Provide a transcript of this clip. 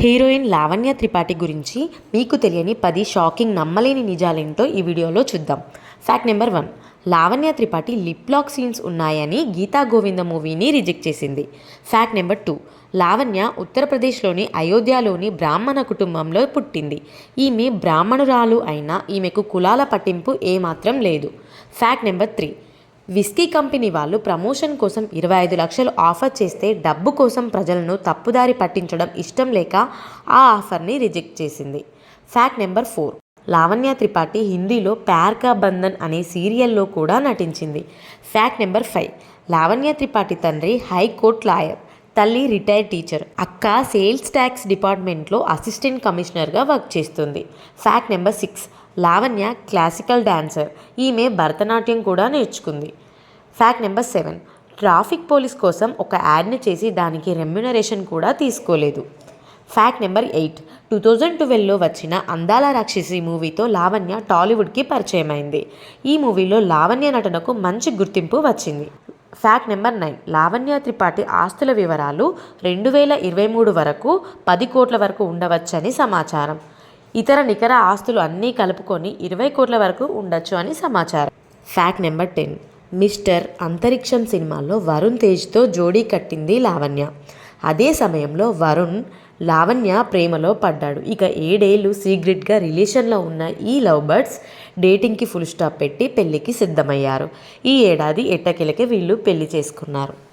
Heroine Lavanya Tripathi గురించి మీకు తెలియని పది షాకింగ్ నమ్మలేని నిజాలేంటో ఈ వీడియోలో చూద్దాం. Fact number one Lavanya Tripathi lip lock scenes ఉన్నాయని గీతా గోవింద మూవీని రిజెక్ట్ చేసింది. ఫ్యాక్ట్ నెంబర్ టూ లావణ్య ఉత్తరప్రదేశ్లోని అయోధ్యలోని బ్రాహ్మణ కుటుంబంలో పుట్టింది. ఈమె బ్రాహ్మణురాలు అయినా ఈమెకు కులాల పట్టింపు ఏమాత్రం లేదు. Fact number three whisky company వాళ్ళు ప్రమోషన్ కోసం ఇరవై ఐదు లక్షలు ఆఫర్ చేస్తే డబ్బు కోసం ప్రజలను తప్పుదారి పట్టించడం ఇష్టం లేక ఆ ఆఫర్ని రిజెక్ట్ చేసింది. Fact number four. Lavanya Tripathi హిందీలో ప్యార్ కా బంధన్ అనే సీరియల్లో కూడా నటించింది. Fact number five. Lavanya Tripathi తండ్రి హైకోర్టు లాయర్. తల్లి రిటైర్డ్ టీచర్. అక్క సేల్స్ ట్యాక్స్ డిపార్ట్మెంట్లో అసిస్టెంట్ కమిషనర్గా వర్క్ చేస్తుంది. Fact number six. Lavanya classical dancer. ఈమె భరతనాట్యం కూడా నేర్చుకుంది. Fact number seven. Traffic police కోసం ఒక యాడ్ని చేసి దానికి రెమ్యునరేషన్ కూడా తీసుకోలేదు. Fact number eight. Two thousand ట్వెల్వ్లో వచ్చిన అందాల రాక్షసి మూవీతో లావణ్య టాలీవుడ్కి పరిచయమైంది. ఈ మూవీలో లావణ్య నటనకు మంచి గుర్తింపు వచ్చింది. Fact number nine. Lavanya Tripathi ఆస్తుల వివరాలు రెండు వేల ఇరవై మూడు వరకు పది కోట్ల వరకు ఉండవచ్చని సమాచారం. ఇతర నికర ఆస్తులు అన్నీ కలుపుకొని ఇరవై కోట్ల వరకు ఉండొచ్చు అని సమాచారం. Fact number ten. మిస్టర్ అంతరిక్షం సినిమాలో వరుణ్ తేజ్తో జోడీ కట్టింది లావణ్య. అదే సమయంలో వరుణ్ లావణ్య ప్రేమలో పడ్డాడు. ఇక ఏడేళ్ళు సీక్రెట్గా రిలేషన్లో ఉన్న ఈ లవ్ బర్డ్స్ డేటింగ్కి ఫుల్ స్టాప్ పెట్టి పెళ్ళికి సిద్ధమయ్యారు. ఈ ఏడాది ఎట్టకెలకే వీళ్ళు పెళ్ళి చేసుకున్నారు.